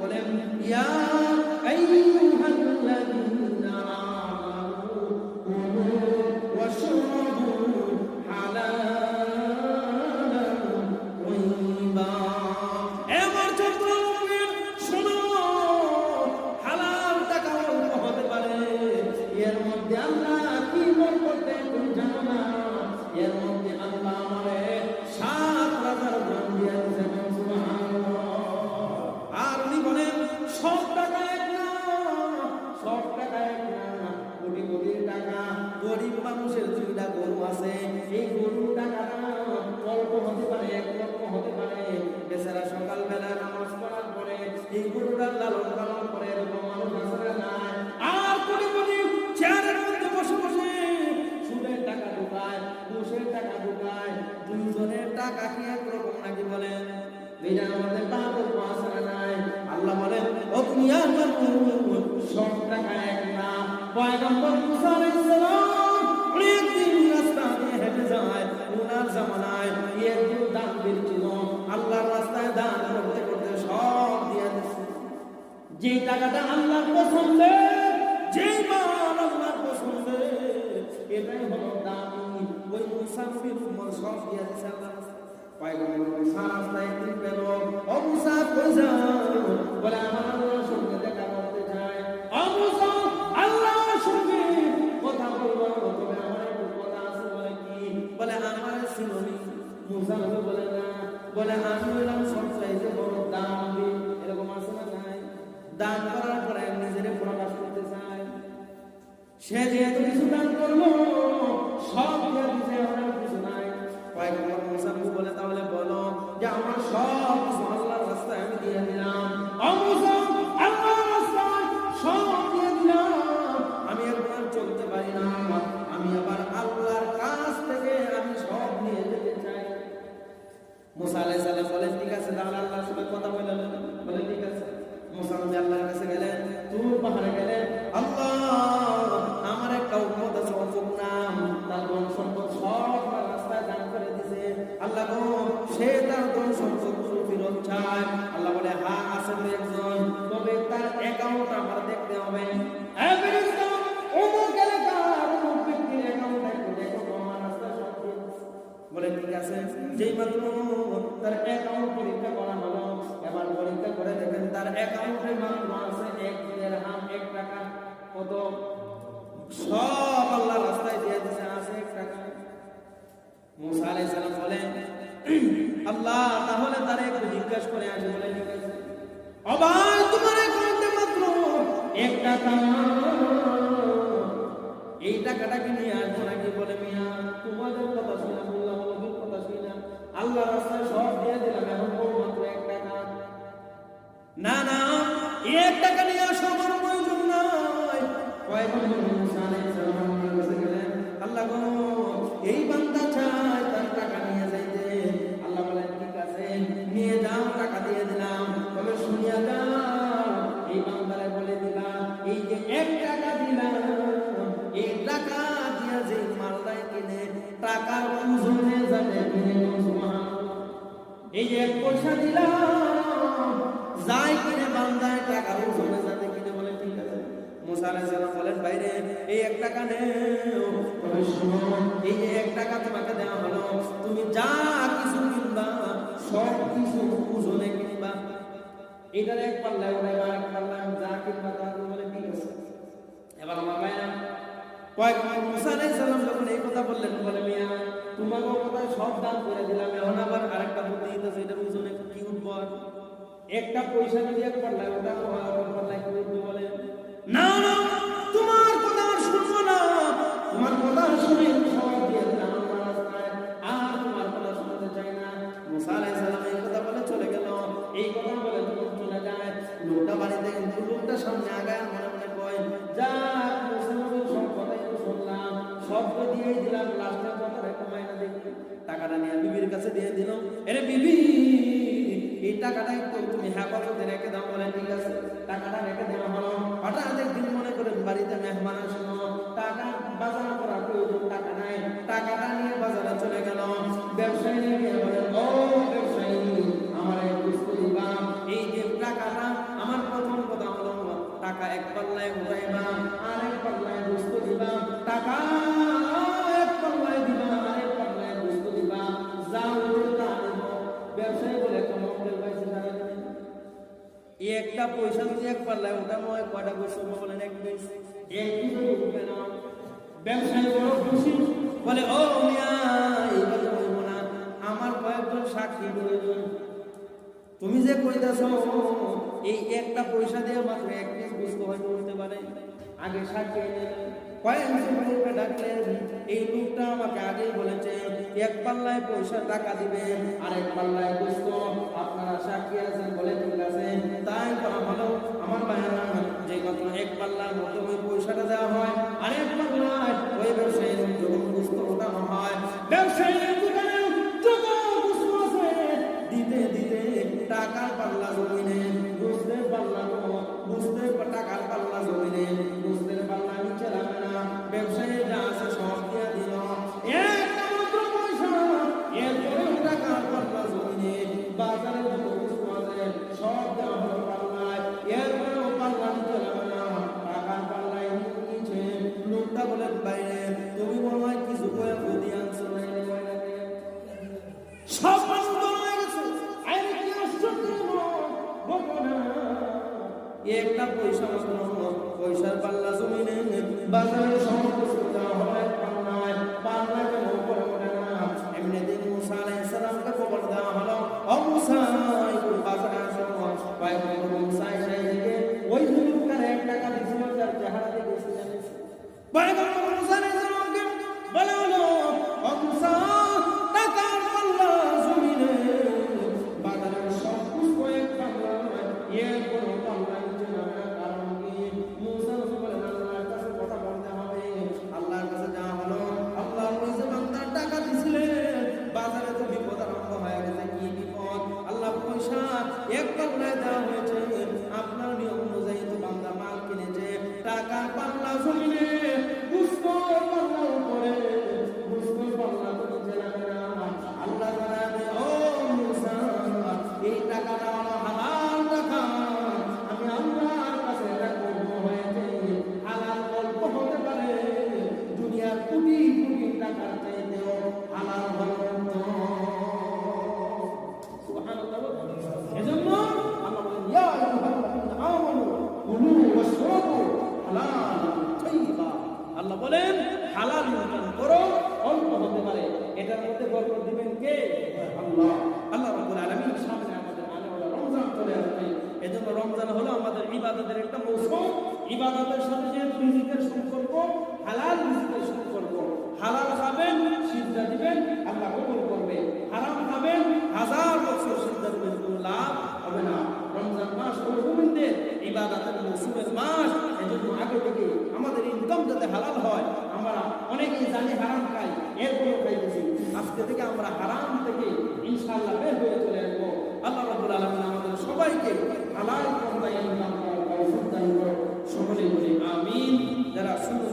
বলেন ইয়া আইয়ুহাল্লাযীনা আমানু আছে। এই গরুর টাকাটা অল্প হতে পারে লক্ষ হতে পারে। বেচারা সকালবেলা নামাজ পড়ার পরে এই গরুটার লালন পালন করে, এরকম মানুষ না। নাই? আল্লাহ বলেন সব টাকা এক না। পয়গম্বর মুসা আলাইহিস সালাম ওনার জামানায় একজন দান ছিল আল্লাহর রাস্তায় দান করতে করতে সব দিয়ে দিচ্ছে যে টাকাটা আল্লাহর পছন্দে যেই মাল আল্লাহর পছন্দে এটাই হলো দামি ওই মুসাফির উম্মত সব দিয়ে দিচ্ছে আল্লাহর রাস্তায়। পয়গম্বর মুসা রাস্তায় একদিন পেল, ও মুসা কই বলে, আমার সঙ্গে বলে না, বলে, আমি হলাম বড় দামি এরকম আছে না করার পরে নিজের প্রকাশ করতে সে যেহেতু কিছু দান করল, সব মুসা আলাই সাল্লাম বলেন, ঠিক আছে, তাহলে আল্লাহর সাথে কথা বলে বলে ঠিক আছে। মুসা নবী আল্লাহর কাছে গেলেন তুর পাহাড়ে গেলেন। আল্লাহ, আমার একটা উম্মত আছে অমুক নাম, তার ধন সম্পদ সব রাস্তায় দান করে দিছে আল্লাহ গো, সে তার এই টাকাটাকে নিয়ে আসব নাকি বলে মিয়া? কথা বললাম নবীর কথা আল্লাহ রাস্তায় সব দিয়ে দিলাম, এখন না না, এক টাকা নিয়ে আসো আমার প্রয়োজন নাই। গেলেন। আল্লাহ এই বান্দা চায় তার টাকা নিয়ে যাইতে এই যে পয়সা দিলাম, যাই কিনে বান্দায় যাবে কিনে বলে, ঠিক আছে। মুসা আলাইহিস বলেন, বাইরে এই এক টাকা শোনো এই যে এক টাকা তোমাকে দেওয়া হলো, তুমি যা কিছু কিনবা, সব কিছু ওজনে কিনবা। এটার এক পাল্লায় ওরা এক পাল্লায়, যা কিনবা তা তুমি বলে ঠিক আছে এবার আমার ভাইরা পয়গম্বর মুসা এই কথা বলে, মিয়া তোমাকে কথা সব দান করে দিলাম। আবার আরেকটা বুদ্ধি দিতেছে এটার ওজনে কি উঠবো একটা পয়সা যদি এক পাল্লায়, ওটা বলে? না না শুনলাম সব তো দিয়েই দিলাম লাস্টের কথা একটা মাইনা দেখবে টাকাটা নিয়ে বিবির কাছে দিয়ে দিলাম। এরে বিবি, এই টাকাটা একটু তুমি হেফাজতে রেখে দাও, বলে ঠিক আছে। টাকাটা রেখে দেওয়া হলো। হঠাৎ একদিন মনে করেন বাড়িতে মেহমান আসলো। টাকা বাজার একটা পয়সা যদি এক পাল্লায় ওঠানো হয় কয়টা বস্তু বলেন, এক বলে, ও আমার কয়েকজন সাক্ষী প্রয়োজন তুমি যে কইতাছ, এই একটা পয়সা দিয়ে মাত্র এক পিস বুঝতে হয় হতে পারে। আগে সাক্ষী কয়েকজন লোককে এই লোকটা আমাকে আগেই বলেছে, এক পাল্লায় পয়সা টাকা দিবে আর এক পাল্লায় বুঝত আপনারা সাক্ষী আছেন বলে তাই করা আমার যে পয়সাটা দেওয়া হয় আর এক পাল্লায় ওই ব্যবসায়ীর যখন বুঝতে ওঠানো হয়, ব্যবসায়ীর দোকানে দিতে দিতে টাকার পাল্লা জমিনে, বুঝতে পারলাম বুঝতে টাকার পাল্লা বাজারে যত বস্তু আছে সব দেওয়া হলো পাল্লায় এরপরেও পাল্লা নিচে রাখে না টাকার পাল্লায় নিচে লোকটা বলে বাইরে মনে হয় কিছু করে হয়ে একটা পয়সা মাত্র পয়সার পাল্লা জমিনে বাজারে সমস্ত দেওয়া হয় পাল্লায় পাল্লা কেন হলো ও মুসা একটু বাজারে আসো কয়েকজন মুসা এসে ওই পয়গম্বর বলেন, হালাল ইনকাম করো, অল্প হতে পারে। এটার মধ্যে বরকত দিবেন কে? আল্লাহ আল্লাহ রাব্বুল আলামিন সামনে আমাদের রমজান চলে আসবে এজন্য রমজান হলো আমাদের ইবাদতের একটা মৌসুম। ইবাদতের সাথে যে রিজিকের সম্পর্ক, হালাল রিজিকের সম্পর্ক। হালাল খাবেন, সিজদা দিবেন, আল্লাহ কবুল করবে। হারাম খাবেন, হাজার বছর সিজদা দিবেন, কোনো লাভ হবে না। রমজান মাস মুমিনদের ইবাদতের মৌসুমের মাস। এজন্য আগে থেকে আমাদের ইনকাম যাতে হালাল হয় আমরা অনেকেই জানি হারাম খাই এরপরেও খাইতেছি আজকে থেকে আমরা হারাম থেকে ইনশাআল্লাহ বের হয়ে চলে আসব। আল্লাহ রাবুল আলমিন আমাদের সবাইকে হালাল করুন সকলেই বলি, আমিন। যারা সুন্দর